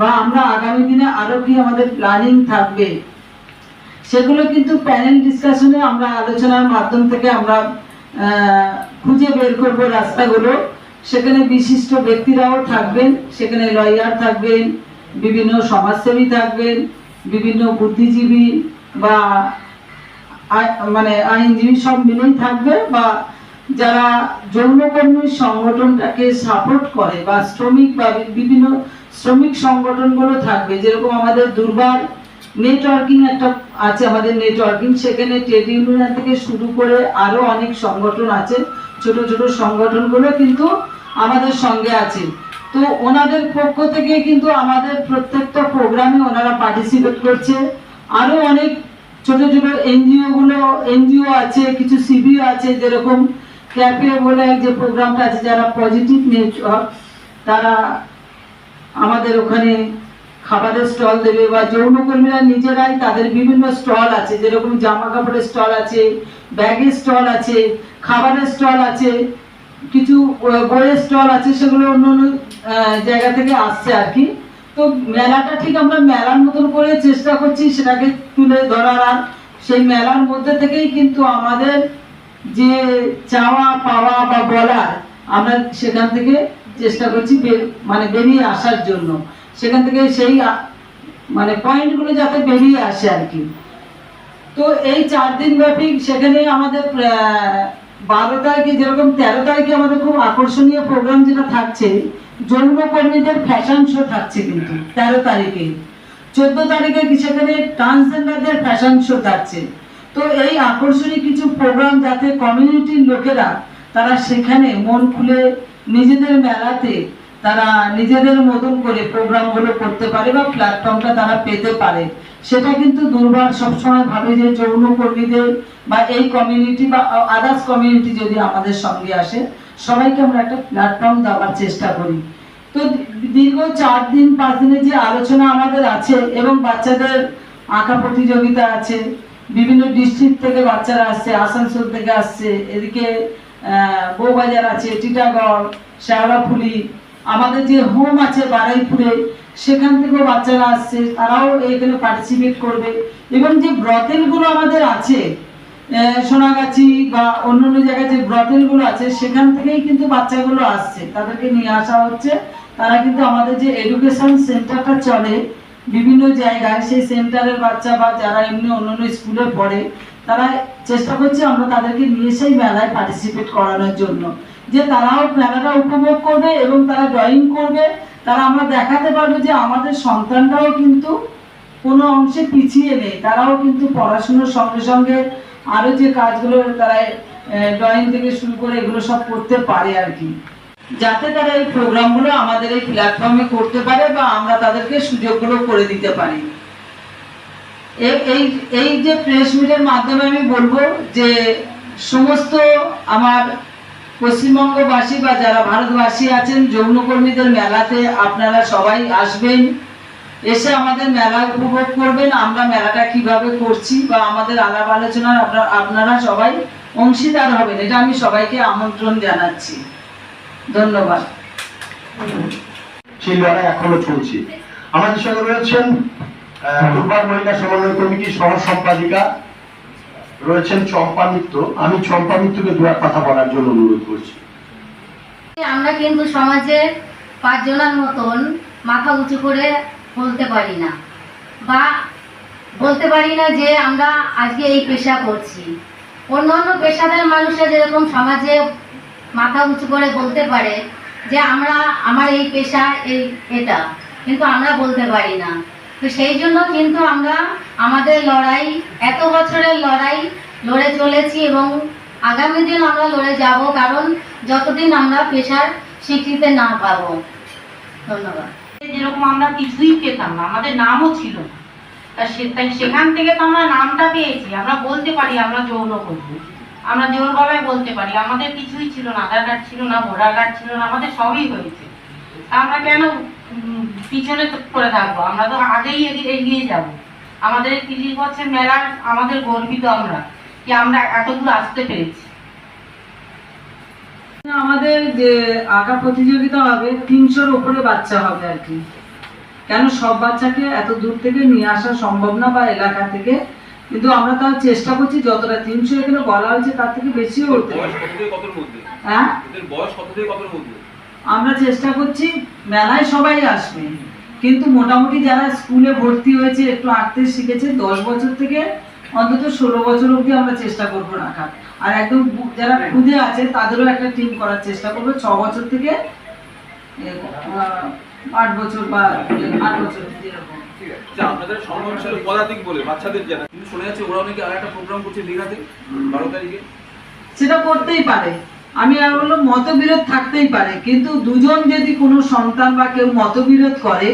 বা আমরা আগামী দিনে আরও কি আমাদের প্ল্যানিং থাকবে? সেগুলো কিন্তু প্যানেল ডিসকাশনে আমরা আলোচনার মাধ্যম থেকে আমরা খুঁজে বের করব রাস্তাগুলো। সেখানে বিশিষ্ট ব্যক্তিরাও থাকবেন, সেখানে লয়ার থাকবেন, বিভিন্ন সমাজসেবী থাকবেন, বিভিন্ন বুদ্ধিজীবী বা মানে আইনজীবী সব মিলেই থাকবে বা যারা যৌনকর্মী সংগঠনটাকে সাপোর্ট করে বা শ্রমিক বা বিভিন্ন শ্রমিক সংগঠনগুলো থাকবে, যেরকম আমাদের দুর্বার নেটওয়ার্কিং একটা আছে, আমাদের নেটওয়ার্কিং সেখানে ট্রেড ইউনিয়ন থেকে শুরু করে আরও অনেক সংগঠন আছে, ছোট ছোট সংগঠনগুলো কিন্তু আমাদের সঙ্গে আছে। তো ওনাদের পক্ষ থেকে কিন্তু আমাদের প্রত্যেকটা প্রোগ্রামে ওনারা পার্টিসিপেট করছে। আরও অনেক ছোট ছোট এনজিও গুলো এনজিও আছে, কিছু সিবিও আছে, যেরকম ক্যাফে বলে যে প্রোগ্রামটা আছে, যারা পজিটিভ নেটওয়ার্ক তারা আমাদের ওখানে খাবারের স্টল দেবে বা যৌনকর্মীরা নিজেরাই তাদের বিভিন্ন স্টল আছে, যেরকম জামা কাপড়ের স্টল আছে, ব্যাগের স্টল আছে, খাবারের স্টল আছে, কিছু বইয়ের স্টল আছে, সেগুলো অন্য অন্য জায়গা থেকে আসছে আর কি। তো মেলাটা ঠিক আমরা মেলার মতন করে চেষ্টা করছি সেটাকে তুলে ধরার, আর সেই মেলার মধ্যে থেকেই কিন্তু আমাদের যে চাওয়া পাওয়া বা বলার আমরা সেখান থেকে চেষ্টা করছি মানে বেরিয়ে আসার জন্য। সেখান থেকে সেই মানে পয়েন্টগুলো যাতে বেরিয়ে আসে আর কি। তো এই চার দিন ব্যাপী সেখানে আমাদের বারো তারিখে যেরকম তেরো তারিখে আমাদের খুব আকর্ষণীয় প্রোগ্রাম যেটা থাকছে যৌনকর্মীদের ফ্যাশন শো থাকছে কিন্তু, তেরো তারিখে। চোদ্দ তারিখে সেখানে ট্রান্সজেন্ডারদের ফ্যাশন শো থাকছে। তো এই আকর্ষণীয় কিছু প্রোগ্রাম যাতে কমিউনিটির লোকেরা তারা সেখানে মন খুলে নিজেদের মেলাতে তারা নিজেদের মতন করে প্রোগ্রামগুলো করতে পারে বা প্ল্যাটফর্মটা তারা পেতে পারে। সেটা কিন্তু দুর্বার সবসময় ভাবে যে যৌন কর্মীদের বা এই কমিউনিটি বা আদার্স কমিউনিটি যদি আমাদের সঙ্গে আসে, সবাইকে আমরা একটা প্ল্যাটফর্ম দেওয়ার চেষ্টা করি। তো দীর্ঘ চার দিন, পাঁচ দিনের যে আলোচনা আমাদের আছে এবং বাচ্চাদের আঁকা প্রতিযোগিতা আছে, বিভিন্ন ডিস্ট্রিক্ট থেকে বাচ্চারা আসছে, আসানসোল থেকে আসছে, এদিকে আহ, বউবাজার আছে টিটাগড় শেওড়াফুলি আমাদের যে হোম আছে বারাইপুরে সেখান থেকেও বাচ্চারা আসছে তারাও এখানে পার্টিসিপেট করবে। এবং যে ব্রতেলগুলো আমাদের আছে সোনাগাছি বা অন্য অন্য জায়গায় যে ব্রতেলগুলো আছে সেখান থেকেই কিন্তু বাচ্চাগুলো আসছে। তাদেরকে নিয়ে আসা হচ্ছে। তারা কিন্তু আমাদের যে এডুকেশন সেন্টারটা চলে বিভিন্ন জায়গায় সেই সেন্টারের বাচ্চা বা যারা এমনি অন্য অন্য স্কুলে পড়ে তারা চেষ্টা করছে আমরা তাদেরকে নিয়ে সেই মেলায় পার্টিসিপেট করানোর জন্য। যে তারাও মেলাটা উপভোগ করবে এবং তারা ড্রয়িং করবে। তারা আমরা দেখাতে পারব যে আমাদের সন্তানরাও কিন্তু কোনো অংশে পিছিয়ে নেই। তারাও কিন্তু পড়াশুনোর সঙ্গে সঙ্গে আরও যে কাজগুলো তারা ড্রয়িং থেকে শুরু করে এগুলো সব করতে পারে আর কি। যাতে তারা এই প্রোগ্রামগুলো আমাদের এই প্ল্যাটফর্মে করতে পারে বা আমরা তাদেরকে সুযোগগুলো করে দিতে পারি। এই- এই যে প্রেস মিটের মাধ্যমে আমি বলব যে সমস্ত আমার পশ্চিমবঙ্গবাসী বা যারা ভারতবাসী আছেন, যৌনকর্মীদের মেলাতে আপনারা সবাই আসবেন। এসে আমাদের মেলা উপভোগ করবেন, আমরা মেলাটা কীভাবে করছি বা আমাদের আলাপ আলোচনার আপনারা সবাই অংশীদার হবেন, এটা আমি সবাইকে আমন্ত্রণ জানাচ্ছি। ধন্যবাদ। এখনও চলছে। আমাদের সঙ্গে রয়েছেন দুর্বার মহিলা সমন্বয় কমিটির সহ সম্পাদিকা রয়েছেন চম্পা মিত্র। আমি চম্পা মিত্রকে দু কথা বলার জন্য অনুরোধ করছি। আমরা কিন্তু সমাজে পাঁচজনের মতন মাথা উঁচু করে বলতে পারি না। বা বলতে পারি না যে আমরা আজকে এই পেশা করছি। অন্য অন্য পেশাদার মানুষরা যেরকম সমাজে মাথা উঁচু করে বলতে পারে যে আমরা, আমার এই পেশা এই, এটা। কিন্তু আমরা বলতে পারি না। তো সেই জন্য কিন্তু আমরা আমাদের লড়াই, এত বছরের লড়াই লড়ে চলেছি এবং আগামী দিন আমরা লড়ে যাব, কারণ যতদিন আমরা পেশার স্বীকৃতি না পাব। ধন্যবাদ। যেরকম আমরা কিছুই পেতাম না, আমাদের নামও ছিল না। সেখান থেকে তো আমরা নামটা পেয়েছি, আমরা বলতে পারি আমরা যৌন করব আমরা জোর গলায় বলতে পারি, আমাদের কিছুই ছিল না, আধার কার্ড ছিল না, ভোটার কার্ড ছিল না, আমাদের সবই হয়েছে। আমরা কেন পিছনে তো পড়ে থাকব। আমরা তো আগেই এগিয়ে- যাব। আমাদের তিরিশ বছর মেলার আমাদের গর্বিত আমরা কি আমরা এত দূর আসতে পেরেছি। আমাদের যে আঁকা প্রতিযোগিতা হবে তিনশোর উপরে বাচ্চা হবে আর কি। কেন সব বাচ্চাকে এত দূর থেকে নিয়ে আসা সম্ভব না বা এলাকা থেকে? কিন্তু আমরা তাও চেষ্টা করছি যতটা তিনশো এখানে বলা হয়েছে তার থেকে বেশি মধ্যে? হ্যাঁ? বয়স কত থেকে কতর মধ্যে? আমরা চেষ্টা করছি মেলায় সবাই আসবে। কিন্তু মোটামুটি যারা স্কুলে ভর্তি হয়েছে একটু আঁকতে শিখেছে দশ বছর থেকে অন্তত ষোলো বছর অবধি আমরা চেষ্টা করব রাখার আর একদম যারা খুদে আছে তাদেরও একটা টিম করার চেষ্টা করব। ছ বছর থেকে আট বছর বা আট বছর যেরকম। আচ্ছা পদাতিক বলে বাচ্চাদের জানা কিন্তু শোনা যাচ্ছে আর একটা প্রোগ্রাম করছে দীঘাতে বারো তারিখে। সেটা করতেই পারে। আমি আর বলল, মতবিরোধ থাকতেই পারে, কিন্তু দুজন যদি কোনো সন্তান বা কেউ মতবিরোধ করে,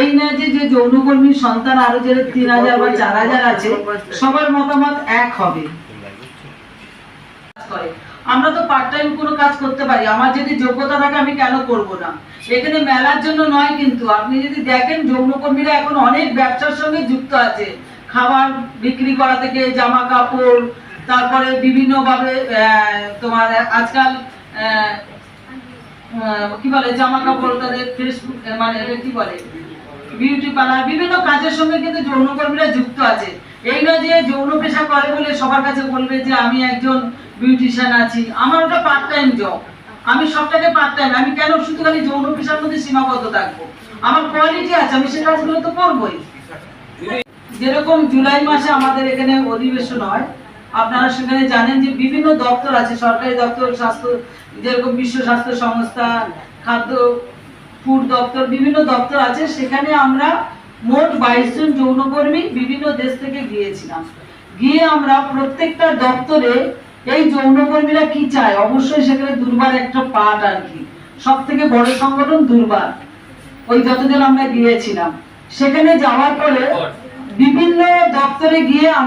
এই না যে যে যৌনকর্মীর সন্তান আরও যে তিন হাজার বা চার হাজার আছে, সবার মতামত এক হবে। আমরা তো পার্ট টাইম কোনো কাজ করতে পারি, আমার যদি যোগ্যতা থাকে আমি কেন করব না? এখানে মেলার জন্য নয় কিন্তু, আপনি যদি দেখেন যৌনকর্মীরা এখন অনেক ব্যবসার সঙ্গে যুক্ত আছে, খাবার বিক্রি করা থেকে জামা কাপড় তারপরে বিভিন্নভাবে তোমার আজকাল কি বলে জামা কাপড় তাদের মানে কি বলে বিউটি পার্লার বিভিন্ন কাজের সঙ্গে কিন্তু যৌনকর্মীরা যুক্ত আছে। এই নয় যে যৌন পেশা করে বলে সবার কাছে বলবে যে আমি একজন বিউটিশিয়ান আছি। আমার ওটা পার্ট টাইম জব আমি সবটাকে পার্ট টাইম আমি কেন শুধু খালি যৌন পেশার মধ্যে সীমাবদ্ধ থাকব? আমার কোয়ালিটি আছে, আমি সে কাজগুলো তো করবোই। যেরকম জুলাই মাসে আমাদের এখানে অধিবেশন হয় আপনারা সেখানে জানেন যে বিভিন্ন দপ্তর আছে সরকারি দপ্তর স্বাস্থ্য যেরকম বিশ্ব স্বাস্থ্য সংস্থা খাদ্য ফুড দপ্তর বিভিন্ন দপ্তর আছে সেখানে আমরা মোট বাইশ জন যৌনকর্মী বিভিন্ন দেশ থেকে গিয়েছিলাম। গিয়ে আমরা প্রত্যেকটা দপ্তরে এই যৌনকর্মীরা কি চায়? অবশ্যই সেখানে দুর্বার একটা পার্ট আর কি। সব থেকে বড় সংগঠন দুর্বার। ওই যতদিন আমরা গিয়েছিলাম। সেখানে যাওয়ার পরে। বিভিন্ন দপ্তরে গিয়ে